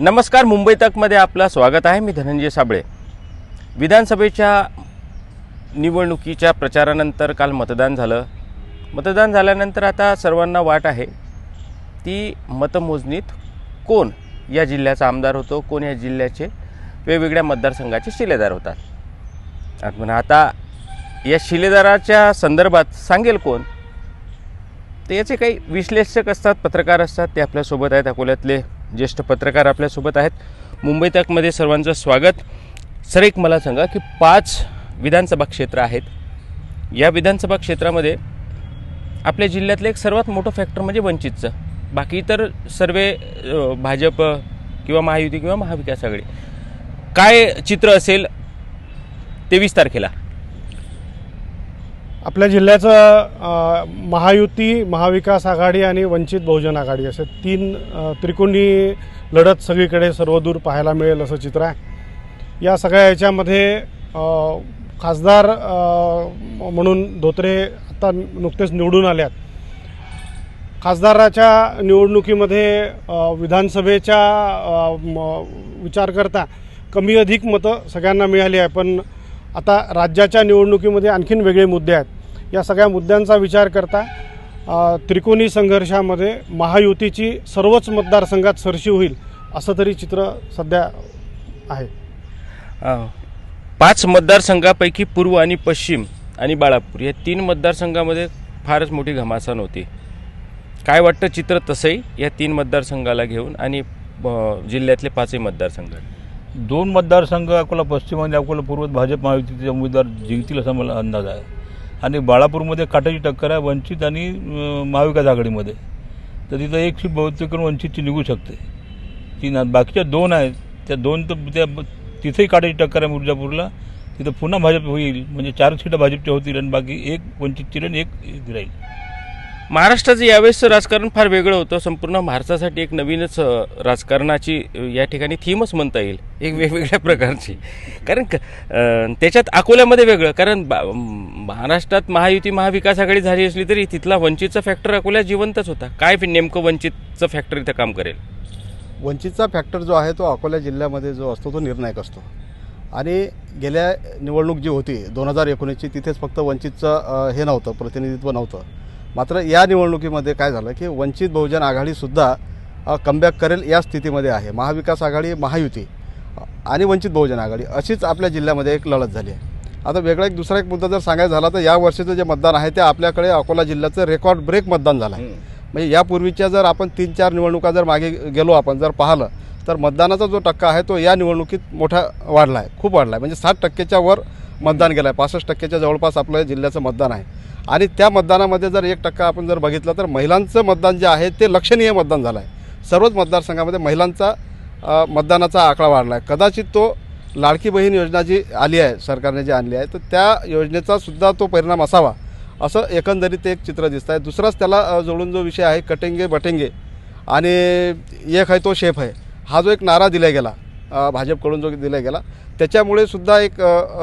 नमस्कार मुंबई तकमध्ये आपलं स्वागत आहे. मी धनंजय साबळे. विधानसभेच्या निवडणुकीच्या प्रचारानंतर काल मतदान झालं. मतदान झाल्यानंतर आता सर्वांना वाट आहे. ती मतमोजणीत कोण या जिल्ह्याचा आमदार होतो कोण या जिल्ह्याचे वेगवेगळ्या मतदारसंघाचे शिलेदार होतात? म्हणा आता या शिलेदाराच्या संदर्भात सांगेल कोण? तर याचे काही विश्लेषक असतात पत्रकार असतात ते आपल्यासोबत आहेत अकोल्यातले ज्येष्ठ पत्रकार आपल्यासोबत आहेत. मुंबई तकमध्ये सर्वांचं स्वागत. सर एक मला सांगा की पाच विधानसभा क्षेत्र आहेत. या विधानसभा क्षेत्रामध्ये आपल्या जिल्ह्यातलं एक सर्वात मोठं फॅक्टर म्हणजे वंचितचं. बाकी तर सर्व भाजप किंवा महायुती किंवा महाविकास आघाडी. काय चित्र असेल तेवीस तारखेला? आपल्या जिल्ह्याचं महायुती महाविकास आघाडी आणि वंचित बहुजन आघाडी असे तीन त्रिकोणी लढत सगळीकडे सर्वदूर पाहायला मिळेल असं चित्र आहे. या सगळ्या याच्यामध्ये खासदार म्हणून धोत्रे आता नुकतेच निवडून आल्यात. खासदाराच्या निवडणुकीमध्ये विधानसभेच्या विचार करता कमी अधिक मतं सगळ्यांना मिळाली आहे पण आता राज्याच्या निवडणुकीमध्ये आणखीन वेगळे मुद्दे आहेत. या सगळ्या मुद्द्यांचा विचार करता त्रिकोणी संघर्षामध्ये महायुतीची सर्वच मतदारसंघात सरशी होईल असं तरी चित्र सध्या आहे. पाच मतदारसंघापैकी पूर्व आणि पश्चिम आणि बाळापूर या तीन मतदारसंघामध्ये फारच मोठी घमासान होती. काय वाटतं चित्र तसंही या तीन मतदारसंघाला घेऊन आणि जिल्ह्यातले पाचही मतदारसंघ दोन मतदारसंघ अकोला पश्चिम आणि अकोला पूर्वत भाजप महायुतीचे उमेदवार जिंकतील असा मला अंदाज आहे. आणि बाळापूरमध्ये काटाची टक्कर आहे वंचित आणि महाविकास आघाडीमध्ये. तर तिथं एक सीट बहुतेक करून वंचितची निघू शकते. तीन बाकीच्या दोन आहेत. त्या दोन तर त्या तिथेही काटाची टक्कर आहे मिर्जापूरला तिथं पुन्हा भाजप होईल. म्हणजे चार सीटं भाजपच्या होतील आणि बाकी एक वंचितची राहील एक राहील. महाराष्ट्राचं यावेळेसचं राजकारण फार वेगळं होतं. संपूर्ण महाराष्ट्रासाठी एक नवीनच राजकारणाची या ठिकाणी थीमच म्हणता येईल. एक वेगवेगळ्या प्रकारची. कारण क- त्याच्यात अकोल्यामध्ये वेगळं. कारण बा- महाराष्ट्रात महायुती महाविकास आघाडी झाली असली तरी तिथला वंचितचा फॅक्टर अकोल्यात जिवंतच होता. काय नेमकं वंचितचं फॅक्टर इथं काम करेल? वंचितचा फॅक्टर जो आहे तो अकोला जिल्ह्यामध्ये जो असतो तो निर्णायक असतो. आणि गेल्या निवडणूक जी होती दोन हजार एकोणीसची तिथेच फक्त वंचितचं हे नव्हतं प्रतिनिधित्व नव्हतं. मात्र या निवडणुकीमध्ये काय झालं की वंचित बहुजन आघाडीसुद्धा कमबॅक करेल या स्थितीमध्ये आहे. महाविकास आघाडी महायुती आणि वंचित बहुजन आघाडी अशीच आपल्या जिल्ह्यामध्ये एक लढत झाली आहे. आता वेगळा एक दुसरा एक मुद्दा जर सांगायचा झाला तर या वर्षीचं जे मतदान आहे ते आपल्याकडे अकोला जिल्ह्याचं रेकॉर्ड ब्रेक मतदान झालं आहे. म्हणजे यापूर्वीच्या जर आपण तीन चार निवडणुका जर मागे गेलो आपण जर पाहिलं तर मतदानाचा जो टक्का आहे तो या निवडणुकीत मोठा वाढला आहे. खूप वाढला आहे. म्हणजे साठ टक्क्याच्या वर मतदान गेलं आहे. पासष्ट टक्क्याच्या जवळपास आपलं जिल्ह्याचं मतदान आहे. आणि त्या मतदानामध्ये जर एक टक्का आपण जर बघितलं तर महिलांचं मतदान जे आहे ते लक्षणीय मतदान झालं आहे सर्वच मतदारसंघामध्ये महिलांचा मतदानाचा आकडा वाढला आहे कदाचित तो लाडकी बहीण योजना जी आली आहे सरकारने जी आणली आहे तर त्या योजनेचा सुद्धा तो परिणाम असावा असं एकंदरीत एक चित्र दिसतं आहे दुसराच त्याला जोडून जो विषय आहे कटेंगे बटेंगे आणि एक आहे तो शेफ आहे. हा जो एक नारा दिला गेला भाजपकडून जो दिला गेला. त्याच्यामुळे सुद्धा एक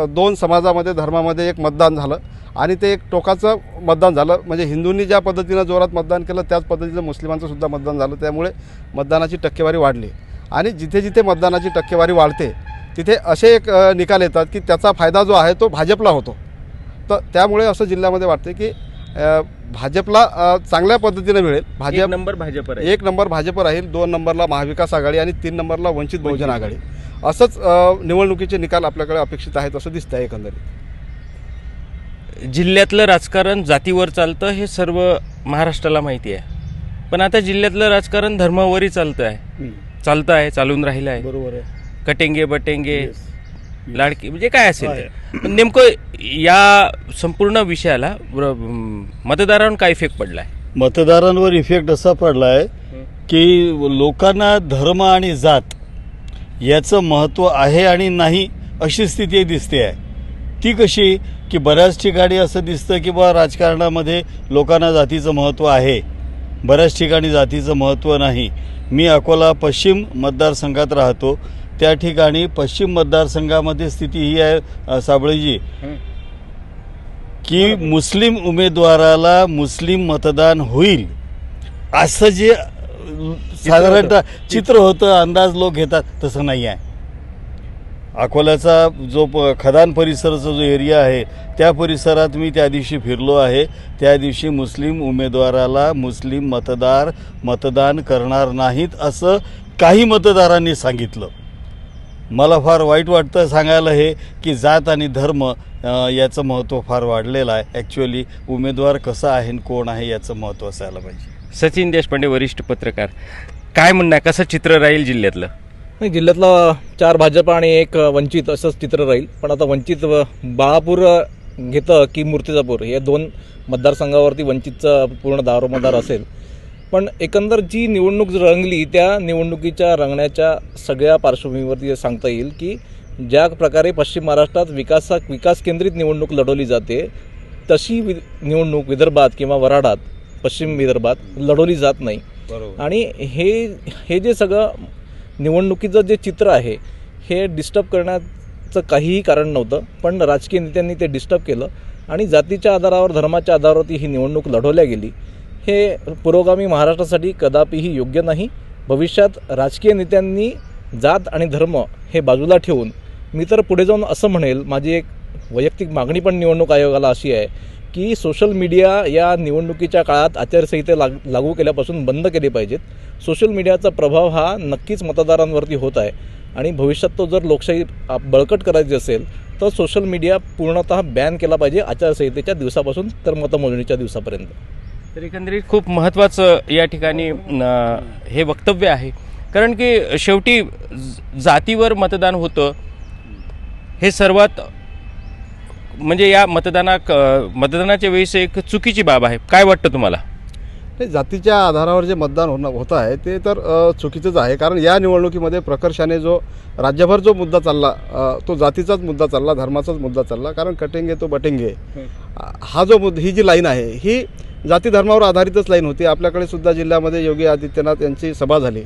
दोन समाजामध्ये धर्मामध्ये एक मतदान झालं. आणि ते एक टोकाचं मतदान झालं. म्हणजे हिंदूंनी ज्या पद्धतीनं जोरात मतदान केलं त्याच पद्धतीनं मुस्लिमांचं सुद्धा मतदान झालं. त्यामुळे मतदानाची टक्केवारी वाढली. आणि जिथे जिथे मतदानाची टक्केवारी वाढते तिथे असे एक निकाल येतात की त्याचा फायदा जो आहे तो भाजपला होतो. तर त्यामुळे असं जिल्ह्यामध्ये वाटते की भाजपला चांगल्या पद्धतीने मिळेल. भाजप नंबर भाजप एक नंबर भाजप राहील दोन नंबरला महाविकास आघाडी आणि तीन नंबरला वंचित बहुजन आघाडी. असंच निवडणुकीचे निकाल आपल्याकडे अपेक्षित आहेत असं दिसतं आहे एकंदरीत. जिल्ह्यातलं राजकारण जातीवर चालतं हे सर्व महाराष्ट्राला माहिती आहे. पण आता जिल्ह्यातलं राजकारण धर्मावरही चालतं आहे चालतं आहे चालून राहिलं आहे बरोबर आहे. कटेंगे बटेंगे. लाडकी म्हणजे काय असेल ते. नेमकं या संपूर्ण विषयाला मतदारांवर काय इफेक्ट पडलाय? मतदारांवर इफेक्ट असा पडला आहे की लोकांना धर्म आणि जात याचं महत्त्व आहे आणि नाही अशी स्थिती दिसते आहे. ती कशी? की बऱ्याच ठिकाणी असं दिसतं की बा राजकारणामध्ये लोकांना जातीचं महत्त्व आहे. बऱ्याच ठिकाणी जातीचं महत्त्व नाही. मी अकोला पश्चिम मतदारसंघात राहतो. त्या ठिकाणी पश्चिम मतदारसंघामध्ये स्थिती ही आहे साबळेजी. की मुस्लिम उमेदवाराला मुस्लिम मतदान होईल असं जे साधारणतः चित्र होतं अंदाज लोक घेतात तसं नाही आहे. अकोल्याचा जो प खदान परिसराचा जो एरिया आहे त्या परिसरात मी त्या दिवशी फिरलो आहे. त्या दिवशी मुस्लिम उमेदवाराला मुस्लिम मतदार मतदान करणार नाहीत असं काही मतदारांनी सांगितलं. मला फार वाईट वाटतं सांगायला हे की जात आणि धर्म याचं महत्त्व फार वाढलेलं आहे. ॲक्च्युअली उमेदवार कसा आहे आणि कोण आहे याचं महत्त्व असायला पाहिजे. सचिन देशपांडे वरिष्ठ पत्रकार. काय म्हणणं आहे? कसं चित्र राहील जिल्ह्यातलं? नाही जिल्ह्यातला चार भाजप आणि एक वंचित असंच चित्र राहील. पण आता वंचित बाळापूर घेतं की मूर्तिजापूर हे दोन मतदारसंघावरती वंचितचं पूर्ण दारोमदार असेल. पण एकंदर जी निवडणूक रंगली त्या निवडणुकीच्या रंगण्याच्या सगळ्या पार्श्वभूमीवरती सांगता येईल की ज्या प्रकारे पश्चिम महाराष्ट्रात विकासा विकास केंद्रित निवडणूक लढवली जाते तशी वि निवडणूक विदर्भात किंवा वराडात पश्चिम विदर्भात लढवली जात नाही. आणि हे हे जे सगळं निवडणुकीचं जे चित्र आहे हे डिस्टर्ब करण्याचं काहीही कारण नव्हतं पण राजकीय नेत्यांनी ते डिस्टर्ब केलं आणि जातीच्या आधारावर धर्माच्या आधारावरती ही निवडणूक लढवल्या गेली. हे पुरोगामी महाराष्ट्रासाठी कदापिही योग्य नाही. भविष्यात राजकीय नेत्यांनी जात आणि धर्म हे बाजूला ठेवून मी तर पुढे जाऊन असं म्हणेल माझी एक वैयक्तिक मागणी पण निवडणूक आयोगाला अशी आहे की सोशल मीडिया या निवडणुकीच्या काळात आचारसंहिता लाग लागू केल्यापासून बंद केली पाहिजेत. सोशल मीडियाचा प्रभाव हा नक्कीच मतदारांवरती होत आहे आणि भविष्यात तो जर लोकशाही बळकट करायची असेल तर सोशल मीडिया पूर्णतः बॅन केला पाहिजे आचारसंहितेच्या दिवसापासून तर मतमोजणीच्या दिवसापर्यंत. तर एकंदरीत खूप महत्त्वाचं या ठिकाणी हे वक्तव्य आहे. कारण की शेवटी जातीवर मतदान होतं हे सर्वात म्हणजे या मतदाना मतदानाच्या वेळेस एक चुकीची बाब आहे. काय वाटतं तुम्हाला? नाही जातीच्या आधारावर जे मतदान होणं होतं आहे ते तर चुकीचंच आहे. कारण या निवडणुकीमध्ये प्रकर्षाने जो राज्यभर जो मुद्दा चालला तो जातीचाच मुद्दा चालला धर्माचाच मुद्दा चालला. कारण कटेंगे तो बटेंगे. हा जो मुद्दा ही जी लाईन आहे ही जाती धर्मावर आधारितच लाईन होती. आपल्याकडे सुद्धा जिल्ह्यामध्ये योगी आदित्यनाथ यांची सभा झाली.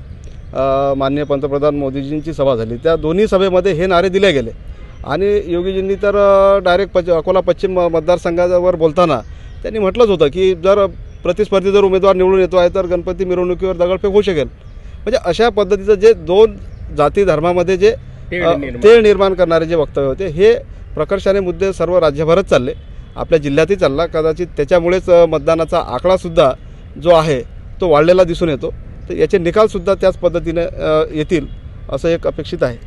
माननीय पंतप्रधान मोदीजींची सभा झाली. त्या दोन्ही सभेमध्ये हे नारे दिले गेले. आणि योगीजींनी तर डायरेक्ट पच अकोला पश्चिम मतदारसंघावर बोलताना त्यांनी म्हटलंच होतं की जर प्रतिस्पर्धी जर उमेदवार निवडून येतो आहे तर गणपती मिरवणुकीवर दगडफेक होऊ शकेल. म्हणजे अशा पद्धतीचं जे दोन जाती धर्मामध्ये जे. तेढ निर्माण करणारे जे वक्तव्य होते हे प्रकर्षाने मुद्दे सर्व राज्यभरात चालले. आपल्या जिल्ह्यातही चालला. कदाचित त्याच्यामुळेच मतदानाचा आकडासुद्धा जो आहे तो वाढलेला दिसून येतो. तर याचे निकालसुद्धा त्याच पद्धतीने येतील असं एक अपेक्षित आहे.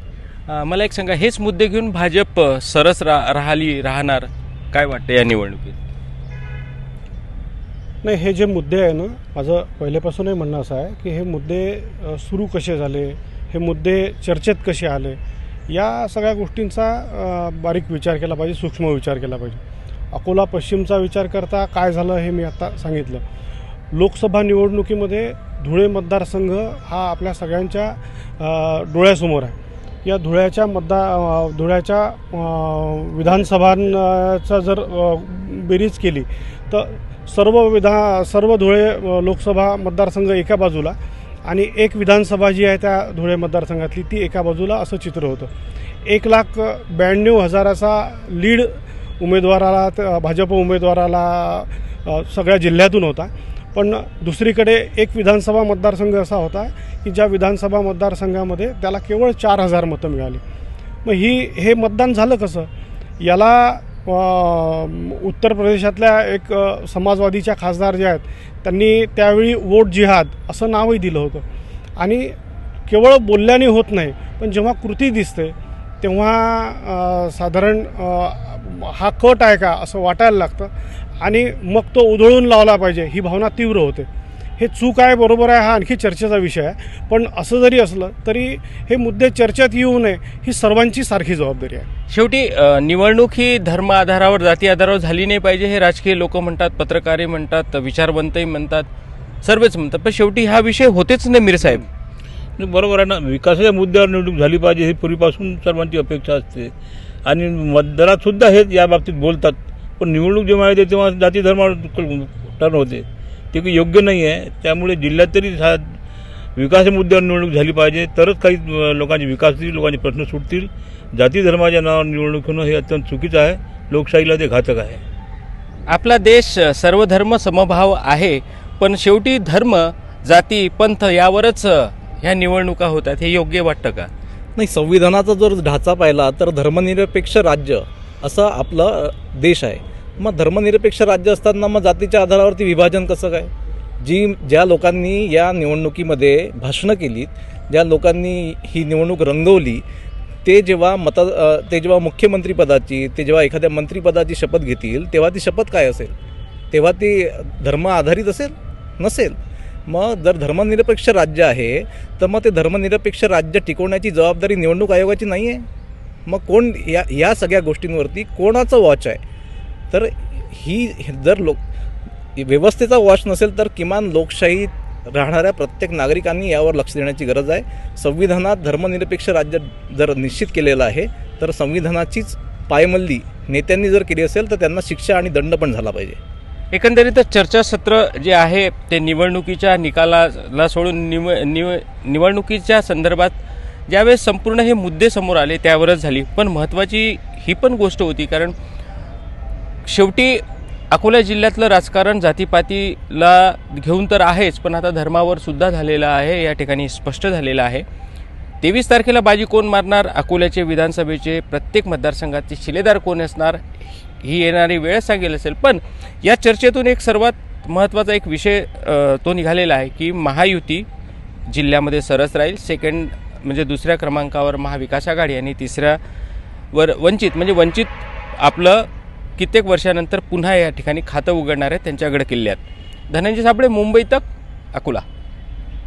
मला एक सांगा हेच मुद्दे घेऊन भाजप सरस रा राहिली राहणार काय वाटतं या निवडणुकीत? नाही हे जे मुद्दे आहे ना माझं पहिल्यापासूनही म्हणणं असं आहे की हे मुद्दे सुरू कसे झाले हे मुद्दे चर्चेत कसे आले या सगळ्या गोष्टींचा बारीक विचार केला पाहिजे सूक्ष्म विचार केला पाहिजे. अकोला पश्चिमचा विचार करता काय झालं हे मी आता सांगितलं. लोकसभा निवडणुकीमध्ये धुळे मतदारसंघ हा आपल्या सगळ्यांच्या डोळ्यासमोर आहे. या धुळ्याच्या मतदार धुळ्याच्या विधानसभांचा जर बेरीज केली तर सर्व विधा सर्व धुळे लोकसभा मतदारसंघ एका बाजूला आणि एक विधानसभा जी आहे त्या धुळे मतदारसंघातली ती एका बाजूला असं चित्र होतं. एक लाख ब्याण्णव हजाराचा लीड उमेदवाराला तर भाजप उमेदवाराला सगळ्या जिल्ह्यातून होता. पण दुसरीकडे एक विधानसभा मतदारसंघ असा होता की ज्या विधानसभा मतदारसंघामध्ये त्याला केवळ चार हजार मतं मिळाली. मग ही हे मतदान झालं कसं? याला उत्तर प्रदेशातल्या एक समाजवादीच्या खासदार जे आहेत त्यांनी त्यावेळी वोट जिहाद असं नावही दिलं होतं. आणि केवळ बोलल्याने होत नाही पण जेव्हा कृती दिसते तेव्हा साधारण हा कट आहे का असं वाटायला लागतं. आणि मग तो उधळून लावला पाहिजे ही भावना तीव्र होते. हे चूक आहे बरोबर आहे हा आणखी चर्चेचा विषय आहे. पण असं जरी असलं तरी हे मुद्दे चर्चेत येऊ नये ही सर्वांची सारखी जबाबदारी आहे. शेवटी निवडणूक ही धर्म आधारावर जाती आधारावर झाली नाही पाहिजे हे राजकीय लोक म्हणतात पत्रकारही म्हणतात विचारवंतही म्हणतात सर्वच म्हणतात. पण शेवटी हा विषय होतेच नाही मिरसाहेब बरोबर आहे ना विकासाच्या मुद्द्यावर निवडणूक झाली पाहिजे ही पूर्वीपासून सर्वांची अपेक्षा असते. आणि मतदारातसुद्धा हे या बाबतीत बोलतात. पण निवडणूक जेव्हा येते तेव्हा जाती धर्मावर टर्न होते. ते काही योग्य नाही आहे. त्यामुळे जिल्ह्यात तरी हा विकास मुद्द्यावर निवडणूक झाली पाहिजे. तरच काही लोकांचे विकास होतील लोकांचे प्रश्न सुटतील. जाती धर्माच्या नावावर निवडणूक होणं हे अत्यंत चुकीचं आहे. लोकशाहीला ते घातक आहे. आपला देश सर्वधर्म समभाव आहे. पण शेवटी धर्म जाती पंथ यावरच ह्या निवडणुका होतात हे योग्य वाटतं का? नाही संविधानाचा जर ढाचा पाहिला तर धर्मनिरपेक्ष राज्य असा आपला देश आहे. मग धर्मनिरपेक्ष राज्य असताना मग जातीच्या आधारावरती विभाजन कसं काय? जी ज्या लोकांनी या निवडणुकीमध्ये भाषणं केलीत ज्या लोकांनी ही निवडणूक रंगवली ते जेव्हा मता ते जेव्हा मुख्यमंत्रीपदाची ते जेव्हा एखाद्या मंत्रीपदाची शपथ घेतील तेव्हा ती शपथ काय असेल? तेव्हा ती धर्म आधारित असेल? नसेल. मग जर धर्मनिरपेक्ष राज्य आहे तर मग ते धर्मनिरपेक्ष राज्य टिकवण्याची जबाबदारी निवडणूक आयोगाची नाही आहे मग कोण या या सगळ्या गोष्टींवरती कोणाचं वॉच आहे? तर ही जर लोक व्यवस्थेचा वॉच नसेल तर किमान लोकशाहीत राहणाऱ्या प्रत्येक नागरिकांनी यावर लक्ष देण्याची गरज आहे. संविधानात धर्मनिरपेक्ष राज्य जर निश्चित केलेलं आहे तर संविधानाचीच पायमल्ली नेत्यांनी जर केली असेल तर त्यांना शिक्षा आणि दंड पण झाला पाहिजे. एकंदरीतच चर्चासत्र जे आहे ते निवडणुकीच्या निकालाला सोडून निव निव निवडणुकीच्या संदर्भात ज्यावेळेस संपूर्ण हे मुद्दे समोर आले त्यावरच झाली. पण महत्त्वाची ही पण गोष्ट होती कारण शेवटी अकोला जिल्ह्यातलं राजकारण जातीपातीला घेऊन तर आहेच पण आता धर्मावर सुद्धा झालेलं आहे या ठिकाणी स्पष्ट झालेलं आहे. तेवीस तारखेला बाजी कोण मारणार? अकोल्याचे विधानसभेचे प्रत्येक मतदारसंघाचे शिलेदार कोण असणार? ही येणारी वेळ सांगेल असेल पण या चर्चेतून एक सर्वात महत्त्वाचा एक विषय तो निघालेला आहे की महायुती जिल्ह्यामध्ये सरस राहील. सेकंड म्हणजे दुसऱ्या क्रमांकावर महाविकास आघाडी आणि तिसऱ्यावर वंचित. म्हणजे वंचित आपलं कित्येक वर्षानंतर पुन्हा या ठिकाणी खातं उघडणार आहे त्यांच्याकडे किल्ल्यात धनंजय सापडे मुंबई तक अकोला.